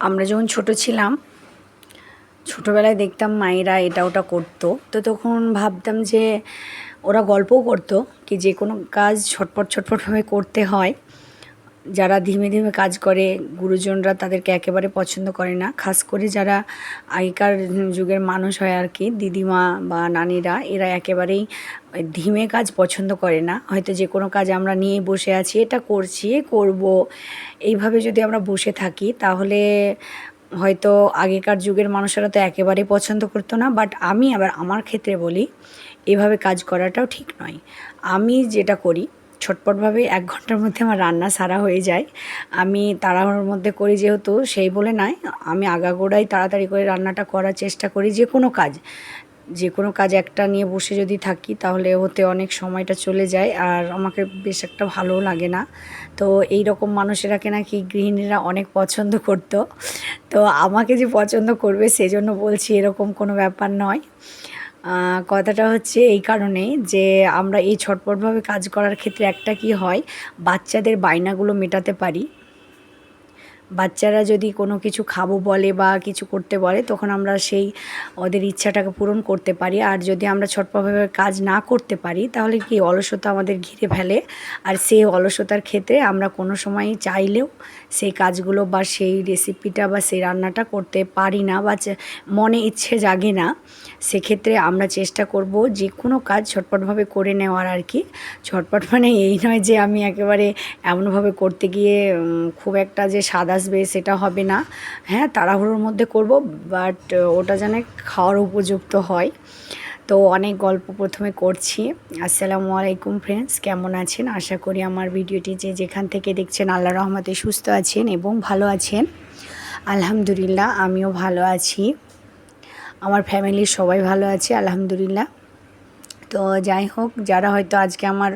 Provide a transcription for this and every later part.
আমরা যখন ছোট ছিলাম, ছোটোবেলায় দেখতাম মায়েরা এটা ওটা করতো। তো তখন ভাবতাম যে ওরা গল্পও করতো, কি যে কোনো কাজ ছটপট ছটপটভাবে করতে হয়। যারা ধীমে ধীমে কাজ করে, গুরুজনরা তাদেরকে একেবারে পছন্দ করে না। খাস করে যারা আগেকার যুগের মানুষ হয় আর কি, দিদিমা বা নানিরা, এরা একেবারেই ধীমে কাজ পছন্দ করে না। হয়তো যে কোনো কাজ আমরা নিয়ে বসে আছি, এটা করছি করব। এইভাবে যদি আমরা বসে থাকি, তাহলে হয়তো আগেকার যুগের মানুষেরা তো একেবারেই পছন্দ করতো না। বাট আমি আবার আমার ক্ষেত্রে বলি, এভাবে কাজ করাটাও ঠিক নয়। আমি যেটা করি ছটপটভাবে এক ঘণ্টার মধ্যে আমার রান্না সারা হয়ে যায়। আমি তাড়াহুড়োর মধ্যে করি যেহেতু, সেই বলে নয়। আমি আগাগোড়াই তাড়াতাড়ি করে রান্নাটা করার চেষ্টা করি যে কোনো কাজ। যে কোনো কাজ একটা নিয়ে বসে যদি থাকি, তাহলে ওতে অনেক সময়টা চলে যায় আর আমাকে বেশ একটা ভালোও লাগে না। তো এই রকম মানুষেরাকে নাকি গৃহিণীরা অনেক পছন্দ করতো। তো আমাকে যে পছন্দ করবে, সেজন্য বলছি এরকম কোনো ব্যাপার নয়। কথাটা হচ্ছে এই কারণেই যে আমরা এই ছটপটভাবে কাজ করার ক্ষেত্রে একটা কি হয়, বাচ্চাদের বায়নাগুলো মেটাতে পারি। বাচ্চারা যদি কোনো কিছু খাব বলে বা কিছু করতে বলে, তখন আমরা সেই ওদের ইচ্ছাটাকে পূরণ করতে পারি। আর যদি আমরা ছটপটভাবে কাজ না করতে পারি, তাহলে কি অলসতা আমাদের ঘিরে ফেলে। আর সেই অলসতার ক্ষেত্রে আমরা কোনো সময় চাইলেও সেই কাজগুলো বা সেই রেসিপিটা বা সেই রান্নাটা করতে পারি না বা মনে ইচ্ছে জাগে না। সেক্ষেত্রে আমরা চেষ্টা করব যে কোনো কাজ ছটপটভাবে করে নেওয়ার আর কি। ছটপট মানে এই নয় যে আমি একেবারে এমনভাবে করতে গিয়ে খুব একটা যে স্বাদ আসবে সেটা হবে না। হ্যাঁ তাড়াহুড়োর মধ্যে করব বাট ওটা যেন খাওয়ার উপযুক্ত হয়। তো অনেক গল্প প্রথমে করছি। আসসালামু আলাইকুম ফ্রেন্ডস কেমন আছেন? আশা করি আমার ভিডিওটি যে যেখান থেকে দেখছেন আল্লাহ রহমতে সুস্থ আছেন এবং ভালো আছেন। আলহামদুলিল্লাহ, আমিও ভালো আছি। আমার ফ্যামিলির সবাই ভালো আছে, আলহামদুলিল্লাহ। তো যাই হোক, যারা হয়তো আজকে আমার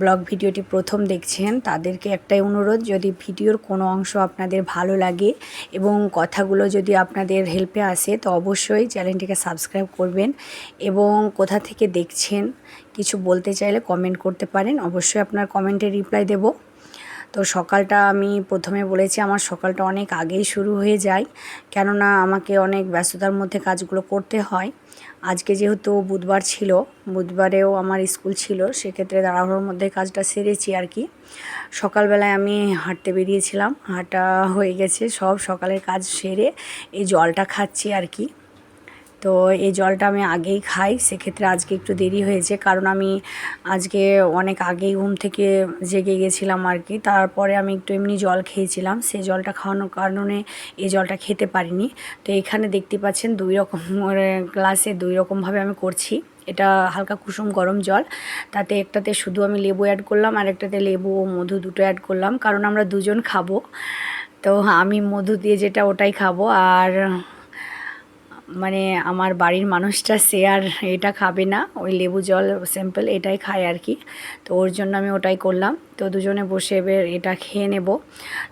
ব্লগ ভিডিওটি প্রথম দেখছেন, তাদেরকে একটাই অনুরোধ, যদি ভিডিওর কোনো অংশ আপনাদের ভালো লাগে এবং কথাগুলো যদি আপনাদের হেল্পে আসে, তো অবশ্যই চ্যানেলটিকে সাবস্ক্রাইব করবেন এবং কোথা থেকে দেখছেন, কিছু বলতে চাইলে কমেন্ট করতে পারেন। অবশ্যই আপনার কমেন্টে রিপ্লাই দেবো। তো সকালটা আমি প্রথমে বলেছি আমার সকালটা অনেক আগেই শুরু হয়ে যায়। কেননা আমাকে অনেক ব্যস্ততার মধ্যে কাজগুলো করতে হয়। আজকে যেহেতু বুধবার ছিল, বুধবারেও আমার স্কুল ছিল, সেক্ষেত্রে তাড়াহুড়োর মধ্যে কাজটা সেরেছি আর কি। সকালবেলায় আমি হাঁটতে বেরিয়েছিলাম, হাঁটা হয়ে গেছে, সব সকালের কাজ সেরে এই জলটা খাচ্ছি আর কি। তো এই জলটা আমি আগেই খাই, সেক্ষেত্রে আজকে একটু দেরি হয়েছে। কারণ আমি আজকে অনেক আগেই ঘুম থেকে জেগে গেছিলাম আর কি। তারপরে আমি একটু এমনি জল খেয়েছিলাম, সেই জলটা খাওয়ানোর কারণে এই জলটা খেতে পারিনি। তো এখানে দেখতে পাচ্ছেন দুই রকম গ্লাসে দুই রকমভাবে আমি করছি। এটা হালকা কুসুম গরম জল, তাতে একটাতে শুধু আমি লেবু অ্যাড করলাম, আর একটাতে লেবু ও মধু দুটো অ্যাড করলাম। কারণ আমরা দুজন খাব, তো আমি মধু দিয়ে যেটা ওটাই খাব। আর মানে আমার বাড়ির মানুষটা সে আর এটা খাবে না। ওই লেবু জল স্যাম্পল এটাই খায় আর কি। তো ওর জন্য আমি ওটাই করলাম। তো দুজনে বসে এবার এটা খেয়ে নেব।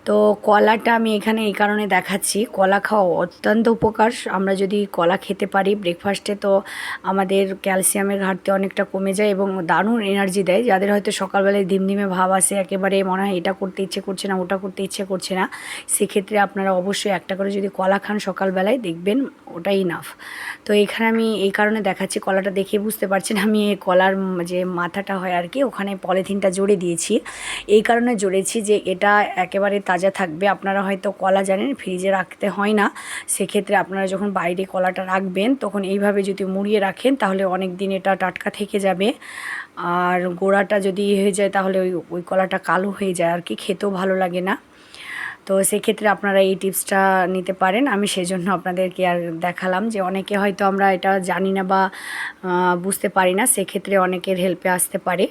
তো কলাটা আমি এখানে এই কারণে দেখাচ্ছি। কলা খাওয়া অত্যন্ত উপকার। আমরা যদি কলা খেতে পারি ব্রেকফাস্টে তো আমাদের ক্যালসিয়ামের ঘাটতি অনেকটা কমে যায় এবং দারুণ এনার্জি দেয়। যাদের হয়তো সকালবেলায় দিমদিমে ভাব আসে, একেবারে মনে হয় এটা করতে ইচ্ছে করছে না, ওটা করতে ইচ্ছে করছে না, সেক্ষেত্রে আপনারা অবশ্যই একটা করে যদি কলা খান সকালবেলায়, দেখবেন ওটাই ইনাফ তো এখানে আমি এই কারণে দেখাচ্ছি, কলাটা দেখে বুঝতে পারছেন আমি এই কলার যে মাথাটা হয় আর কি, ওখানে পলিথিনটা জুড়ে দিয়েছি। এই কারণে জড়েছি যে এটা একেবারে তাজা থাকবে। আপনারা হয়তো কলা জানেন, ফ্রিজে রাখতে হয় না। সেক্ষেত্রে আপনারা যখন বাইরে কলাটা রাখবেন, তখন এইভাবে যদি মুড়িয়ে রাখেন, তাহলে অনেক দিন এটা টাটকা থেকে যাবে। আর গোড়াটা যদি হয়ে যায়, তাহলে ওই ওই কলাটা কালো হয়ে যায় আর কি, খেতেও ভালো লাগে না। তো সেক্ষেত্রে আপনারা এই টিপসটা নিতে পারেন। আমি সেজন্য আপনাদেরকে আর দেখালাম যে অনেকে হয়তো আমরা এটা জানি না বা বুঝতে পারি না, সেক্ষেত্রে অনেকের হেল্পে আসতে পারে।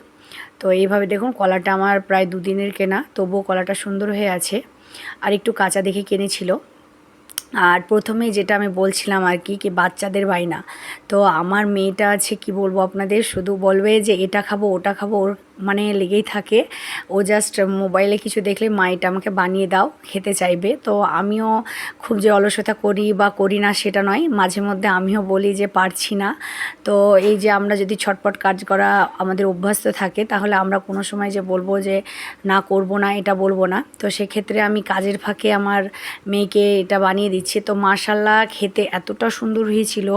তো এইভাবে দেখুন কলাটা আমার প্রায় দুদিনের কেনা, তবুও কলাটা সুন্দর হয়ে আছে। আর একটু কাঁচা দেখে কিনেছিল। আর প্রথমে যেটা আমি বলছিলাম আর কি কি বাচ্চাদের বাইনা তো আমার মেয়েটা আছে, কি বলব আপনাদের, শুধু বলবে যে এটা খাব, ওটা খাব, ওর মানে লেগেই থাকে। ও জাস্ট মোবাইলে কিছু দেখলে, মা, এটা আমাকে বানিয়ে দাও, খেতে চাইবে। তো আমিও খুব যে অলসতা করি বা করি না সেটা নয়, মাঝে মধ্যে আমিও বলি যে পারছি না। তো এই যে আমরা যদি ছটপট কাজ করা আমাদের অভ্যস্ত থাকে, তাহলে আমরা কোনো সময় যে বলব যে, না, করব না, এটা বলব না। তো সেক্ষেত্রে আমি কাজের ফাঁকে আমার মেয়েকে এটা বানিয়ে দিচ্ছি। তো মাশাল্লাহ খেতে এতটা সুন্দর হয়েছিল,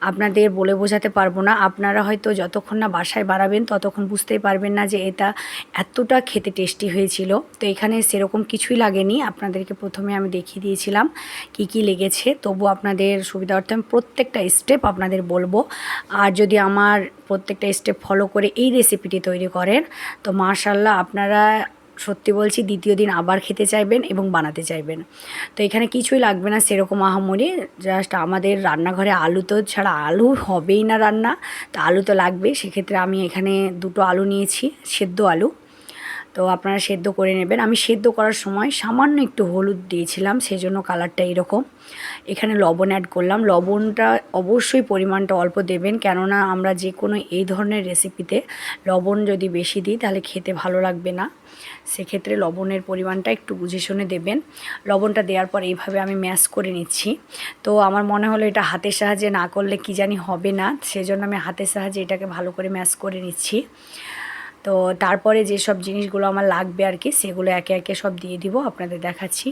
আপনাদের বলে বোঝাতে পারব না। আপনারা হয়তো যতক্ষণ না বাসায় বাড়াবেন, ততক্ষণ বুঝতেই পারবেন না যে এটা এতটা খেতে টেস্টি হয়েছিল। তো এখানে সেরকম কিছুই লাগেনি। আপনাদেরকে প্রথমে আমি দেখিয়ে দিয়েছিলাম কি কি লেগেছে। তবু আপনাদের সুবিধার্থে আমি প্রত্যেকটা স্টেপ আপনাদের বলব। আর যদি আমার প্রত্যেকটা স্টেপ ফলো করে এই রেসিপিটি তৈরি করেন, তো মার্শাল্লাহ আপনারা সত্যি বলছি, দ্বিতীয় দিন আবার খেতে চাইবেন এবং বানাতে চাইবেন। তো এখানে কিছুই লাগবে না, সেরকম আহামরি। জাস্ট আমাদের রান্নাঘরে আলু তো ছাড়া আলু হবেই না রান্না। তো আলু তো লাগবে, সেক্ষেত্রে আমি এখানে দুটো আলু নিয়েছি, সেদ্ধ আলু। তো আপনারা সেদ্ধ করে নেবেন। আমি সেদ্ধ করার সময় সামান্য একটু হলুদ দিয়েছিলাম, সেজন্য কালারটা এরকম। এখানে লবণ অ্যাড করলাম। লবণটা অবশ্যই পরিমাণটা অল্প দেবেন, কেননা আমরা যে কোনো এই ধরনের রেসিপিতে লবণ যদি বেশি দিই, তাহলে খেতে ভালো লাগবে না। সেক্ষেত্রে লবণের পরিমাণটা একটু বুঝে শুনে দেবেন। লবণটা দেওয়ার পর এইভাবে আমি ম্যাশ করে নিচ্ছি। তো আমার মনে হলো এটা হাতের সাহায্যে না করলে কি জানি হবে না, সেজন্য আমি হাতের সাহায্যে এটাকে ভালো করে ম্যাশ করে নিচ্ছি। তো তারপরে যেসব জিনিসগুলো আমার লাগবে আর কি, সেগুলো একে একে সব দিয়ে দিব, আপনাদের দেখাচ্ছি।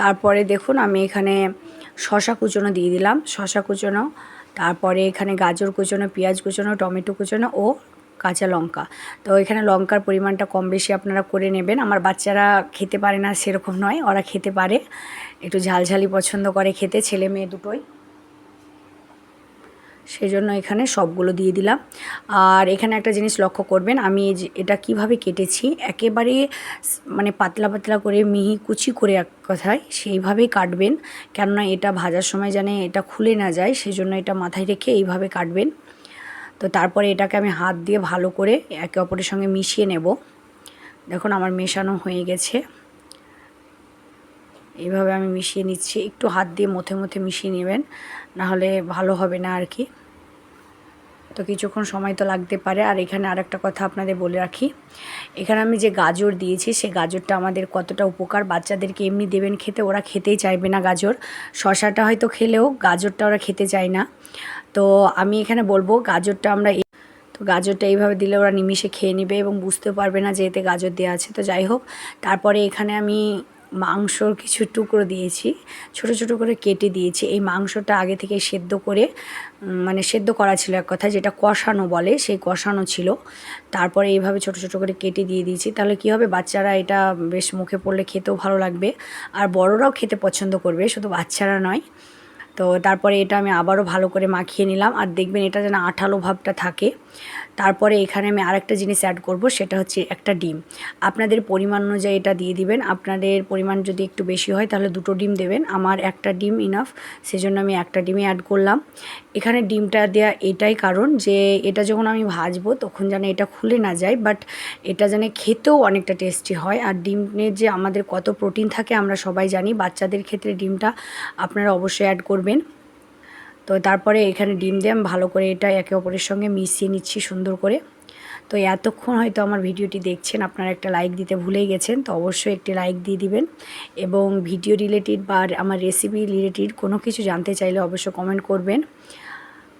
তারপরে দেখুন, আমি এখানে শশা কুচনো দিয়ে দিলাম, শশা কুচনো। তারপরে এখানে গাজর কুচনো, পেঁয়াজ কুচনো, টমেটো কুচনো ও কাঁচা লঙ্কা। তো এখানে লঙ্কার পরিমাণটা কম বেশি আপনারা করে নেবেন। আমার বাচ্চারা খেতে পারে না সেরকম নয়, ওরা খেতে পারে। একটু ঝালঝালি পছন্দ করে খেতে, ছেলে মেয়ে দুটোই। সেই জন্য এখানে সবগুলো দিয়ে দিলাম। আর এখানে একটা জিনিস লক্ষ্য করবেন, আমি এটা কীভাবে কেটেছি, একেবারে মানে পাতলা পাতলা করে মিহি কুচি করে এক কথায় সেইভাবেই কাটবেন। কেননা এটা ভাজার সময় যেন এটা খুলে না যায় সেই জন্য এটা মাথায় রেখে এইভাবে কাটবেন। তো তারপরে এটাকে আমি হাত দিয়ে ভালো করে একে অপরের সঙ্গে মিশিয়ে নেব। দেখুন আমার মেশানো হয়ে গেছে। এইভাবে আমি মিশিয়ে নিচ্ছি। একটু হাত দিয়ে মথে মথে মিশিয়ে নেবেন, নাহলে ভালো হবে না আর কি। তো কিছুক্ষণ সময় তো লাগতে পারে। আর এখানে আরেকটা কথা আপনাদের বলে রাখি। এখানে আমি যে গাজর দিয়েছি, সে গাজরটা আমাদের কতটা উপকার? বাচ্চাদেরকে এমনি দেবেন খেতে, ওরা খেতেই চাইবে না গাজর। শশাটা হয়তো খেলেও গাজরটা ওরা খেতে চায় না। তো আমি এখানে বলব, গাজরটা আমরা তো গাজরটা এইভাবে দিলে ওরা নিমিশে খেয়ে নেবে এবং বুঝতেও পারবে না যে এতে গাজর দেওয়া আছে। তো যাই হোক, তারপরে এখানে আমি মাংসর কিছু টুকরো দিয়েছি, ছোট ছোট করে কেটে দিয়েছি। এই মাংসটা আগে থেকে সেদ্ধ করে মানে সেদ্ধ করা ছিল এক কথা, যেটা কষানো বলে সেই কষানো ছিল। তারপরে এইভাবে ছোট ছোট করে কেটে দিয়ে দিয়েছি। তাহলে কি হবে? বাচ্চারা এটা বেশ মুখে পড়লে খেতেও ভালো লাগবে। আর বড়রাও খেতে পছন্দ করবে, শুধু বাচ্চারা নয়। তো তারপরে এটা আমি আবারও ভালো করে মাখিয়ে নিলাম। আর দেখবেন এটা যেন আঠালো ভাবটা থাকে। তারপরে এখানে আমি আরেকটা জিনিস অ্যাড করব, সেটা হচ্ছে একটা ডিম। আপনাদের পরিমাণ অনুযায়ী এটা দিয়ে দিবেন। আপনাদের পরিমাণ যদি একটু বেশি হয়, তাহলে দুটো ডিম দেবেন। আমার একটা ডিম ইনাফ সেজন্য আমি একটা ডিমই অ্যাড করলাম। এখানে ডিমটা দেওয়া এটাই কারণ যে, এটা যখন আমি ভাজবো, তখন যেন এটা খুলে না যায়। বাট এটা যেন খেতেও অনেকটা টেস্টি হয়। আর ডিমের যে আমাদের কত প্রোটিন থাকে, আমরা সবাই জানি। বাচ্চাদের ক্ষেত্রে ডিমটা আপনারা অবশ্যই অ্যাড করবেন। তো তারপরে এখানে ডিম দিয়ে আমি ভালো করে এটা একে অপরের সঙ্গে মিশিয়ে নিচ্ছি সুন্দর করে। তো এতক্ষণ হয়তো আমার ভিডিওটি দেখছেন, আপনারা একটা লাইক দিতে ভুলেই গেছেন, তো অবশ্যই একটি লাইক দিয়ে দিবেন। এবং ভিডিও রিলেটেড বা আমার রেসিপি রিলেটেড কোনো কিছু জানতে চাইলে অবশ্যই কমেন্ট করবেন।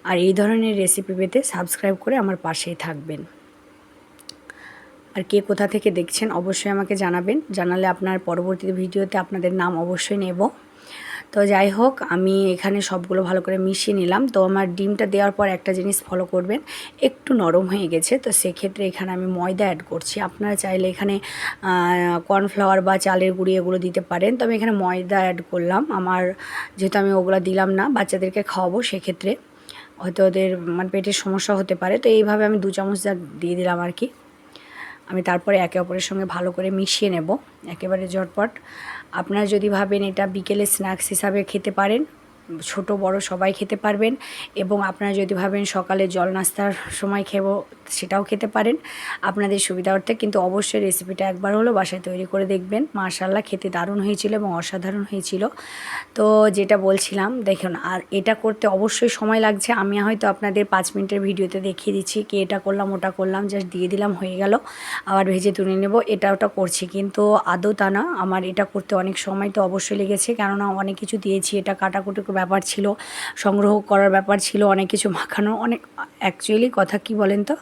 আর এই ধরনের রেসিপি পেতে সাবস্ক্রাইব করে আমার পাশেই থাকবেন। আর কে কোথা থেকে দেখছেন অবশ্যই আমাকে জানাবেন, জানালে আপনার পরবর্তী ভিডিওতে আপনাদের নাম অবশ্যই নেব। তো যাই হোক, আমি এখানে সবগুলো ভালো করে মিশিয়ে নিলাম। তো আমার ডিমটা দেওয়ার পর একটা জিনিস ফলো করবেন, একটু নরম হয়ে গেছে। তো সেক্ষেত্রে এখানে আমি ময়দা অ্যাড করছি। আপনারা চাইলে এখানে কর্নফ্লাওয়ার বা চালের গুঁড়ি এগুলো দিতে পারেন। তো আমি এখানে ময়দা অ্যাড করলাম। আমার যেহেতু আমি ওগুলো দিলাম না, বাচ্চাদেরকে খাওয়াবো সেক্ষেত্রে। হয়তো ওদের মানে পেটের সমস্যা হতে পারে। তো এইভাবে আমি দু চামচ যা দিয়ে দিলাম আর কি। আমি তারপরে একে অপরের সঙ্গে ভালো করে মিশিয়ে নেব। একেবারে ঝটপট। আপনারা যদি ভাবেন এটা বিকেলে স্ন্যাক্স হিসাবে খেতে পারেন ছোট, বড় সবাই খেতে পারবেন এবং আপনারা যদি ভাবেন সকালে জল নাস্তার সময় খেব, সেটাও খেতে পারেন। আপনাদের সুবিধার্থে কিন্তু অবশ্যই রেসিপিটা একবার হলো বাসায় তৈরি করে দেখবেন। মাশাল্লাহ খেতে দারুণ হয়েছিল এবং অসাধারণ হয়েছিল। তো যেটা বলছিলাম, দেখুন, আর এটা করতে অবশ্যই সময় লাগছে। আমি হয়তো আপনাদের পাঁচ মিনিটের ভিডিওতে দেখিয়ে দিচ্ছি কি এটা করলাম, ওটা করলাম জাস্ট দিয়ে দিলাম, হয়ে গেল। আবার ভেজে তুলে নেব, এটা ওটা করছি। কিন্তু আদৌ তা না, আমার এটা করতে অনেক সময় তো অবশ্যই লেগেছে। কেননা অনেক কিছু দিয়েছি, এটা কাটাকুটির ব্যাপার ছিল, সংগ্রহ করার ব্যাপার ছিল, অনেক কিছু মাখানো, অনেক অ্যাকচুয়ালি কথা কি বলেন তো,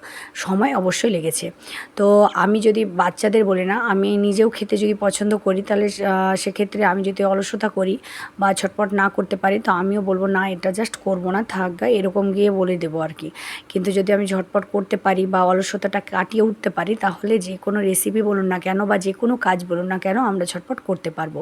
সময় অবশ্যই লেগেছে। তো আমি যদি বাচ্চাদের বলি না, আমি নিজেও খেতে যদি পছন্দ করি, তাহলে সেক্ষেত্রে আমি যদি অলসতা করি বা ছটপট না করতে পারি, তো আমিও বলব, না, এটা জাস্ট করব না, থাক গা, এরকম গিয়ে বলে দেবো আর কি। কিন্তু যদি আমি ঝটপট করতে পারি বা অলসতাটা কাটিয়ে উঠতে পারি, তাহলে যে কোনো রেসিপি বলুন না কেন বা যে কোনো কাজ বলুন না কেন, আমরা ঝটপট করতে পারব।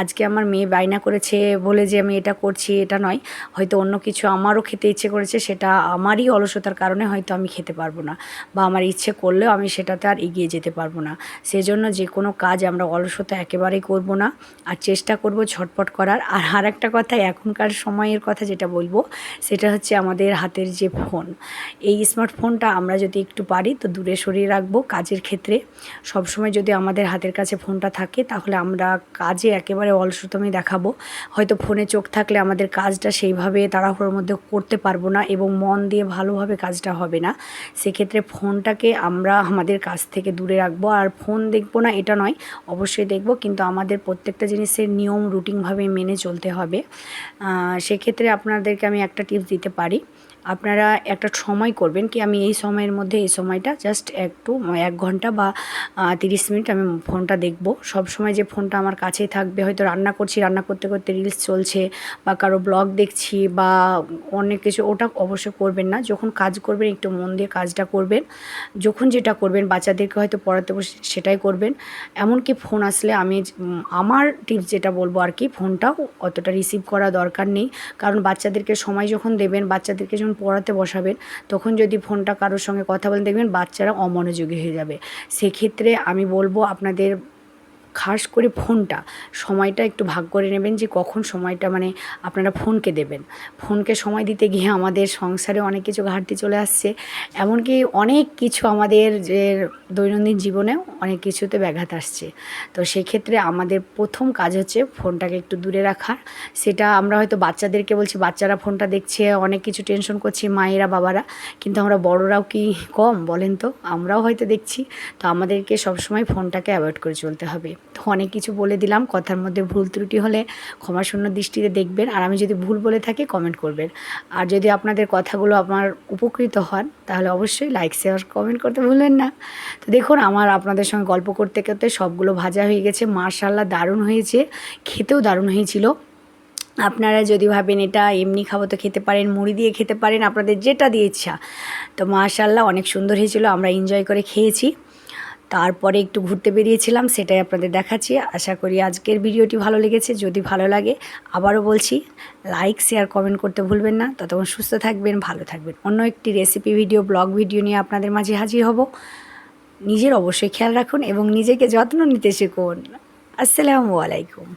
আজকে আমার মেয়ে বায়না করেছে, বলে যে আমি এটা করছি এটা নয়। হয়তো অন্য কিছু আমারও খেতে ইচ্ছে করেছে, সেটা আমারই অলসতার কারণে হয়তো আমি খেতে পারব না বা আমার ইচ্ছে করলেও আমি সেটাতে আর এগিয়ে যেতে পারব না। সেজন্য যে কোনো কাজ আমরা অলসতা একেবারেই করব না। আর চেষ্টা করব ঝটপট করার। আর আর একটা কথা, এখনকার সময়ের কথা যেটা বলব, সেটা হচ্ছে আমাদের হাতের যে ফোন। এই স্মার্টফোনটা আমরা যদি একটু পারি, তো দূরে সরিয়ে রাখব কাজের ক্ষেত্রে। সবসময় যদি আমাদের হাতের কাছে ফোনটা থাকে, তাহলে আমরা কাজে একেবারে অলসতমি দেখাবো। হয়তো ফোনে চোখ থাকলে আমাদের কাজটা সেইভাবে তাড়াহুড়োর মধ্যে করতে পারব না এবং মন দিয়ে ভালোভাবে কাজটা হবে না। সেক্ষেত্রে ফোনটাকে আমরা আমাদের কাছ থেকে দূরে রাখব। আর ফোন দেখব না, এটা নয়, অবশ্যই দেখব। কিন্তু আমাদের প্রত্যেকটা জিনিসের নিয়ম, রুটিনভাবে মেনে চলতে হবে। সেক্ষেত্রে আপনাদেরকে আমি একটা টিপস দিতে পারি। আপনারা একটা সময় করবেন কি আমি এই সময়ের মধ্যে এই সময়টা জাস্ট একটু, এক ঘণ্টা বা তিরিশ মিনিট আমি ফোনটা দেখব। সব সময় যে ফোনটা আমার কাছেই থাকবে, হয়তো রান্না করছি, রান্না করতে করতে রিলস চলছে বা কারও ব্লগ দেখছি বা অনেক কিছু, ওটা অবশ্যই করবেন না। যখন কাজ করবেন, একটু মন দিয়ে কাজটা করবেন। যখন যেটা করবেন, বাচ্চাদেরকে হয়তো পড়াতে বসে সেটাই করবেন। এমনকি ফোন আসলে আমি আমার টিপস যেটা বলব আর কি, ফোনটাও অতটা রিসিভ করা দরকার নেই। কারণ বাচ্চাদেরকে সময় যখন দেবেন, বাচ্চাদেরকে যখন পড়াতে বসাবেন, তখন যদি ফোনটা কারোর সঙ্গে কথা বলেন দেখবেন বাচ্চারা অমনোযোগী হয়ে যাবে। সেক্ষেত্রে আমি বলব আপনাদের খাস করে ফোনটা, সময়টা একটু ভাগ করে নেবেন যে কখন সময়টা মানে আপনারা ফোনকে দেবেন। ফোনকে সময় দিতে গিয়ে আমাদের সংসারে অনেক কিছু ঘাটতি চলে আসছে। এমনকি অনেক কিছু আমাদের যে দৈনন্দিন জীবনে অনেক কিছুতে ব্যাঘাত আসছে। তো সেক্ষেত্রে আমাদের প্রথম কাজ হচ্ছে ফোনটাকে একটু দূরে রাখা। সেটা আমরা হয়তো বাচ্চাদেরকে বলছি, বাচ্চারা ফোনটা দেখছে, অনেক কিছু টেনশন করছি, মায়েরা, বাবারা। কিন্তু আমরা বড়রাও কি কম বলেন তো? আমরাও হয়তো দেখছি। তো আমাদেরকে সবসময় ফোনটাকে অ্যাভয়েড করে চলতে হবে। অনেক কিছু বলে দিলাম, কথার মধ্যে ভুল ত্রুটি হলে ক্ষমাশূন্য দৃষ্টিতে দেখবেন, আর আমি যদি ভুল বলে থাকি কমেন্ট করবেন। আর যদি আপনাদের কথাগুলো আমার উপকৃত হন, তাহলে অবশ্যই লাইক শেয়ার কমেন্ট করতে ভুলবেন না। তো দেখুন, আমার আপনাদের সঙ্গে গল্প করতে করতে সবগুলো ভাজা হয়ে গেছে মার্শাল্লাহ দারুণ হয়েছে, খেতেও দারুণ হয়েছিল। আপনারা যদি ভাবেন এটা এমনি খাব তো খেতে পারেন, মুড়ি দিয়ে খেতে পারেন, আপনাদের যেটা দিয়ে ইচ্ছা। তো মাশাল্লাহ অনেক সুন্দর হয়েছিল, আমরা এনজয় করে খেয়েছি। তারপরে একটু ঘুরতে বেরিয়েছিলাম, সেটাই আপনাদের দেখাচ্ছি। আশা করি আজকের ভিডিওটি ভালো লেগেছে। যদি ভালো লাগে, আবারও বলছি লাইক শেয়ার কমেন্ট করতে ভুলবেন না। ততক্ষণ সুস্থ থাকবেন, ভালো থাকবেন। অন্য একটি রেসিপি ভিডিও ব্লগ ভিডিও নিয়ে আপনাদের মাঝে হাজির হব। নিজের অবশ্যই খেয়াল রাখুন এবং নিজেকে যত্ন নিতে শিখুন। আসসালামু আলাইকুম।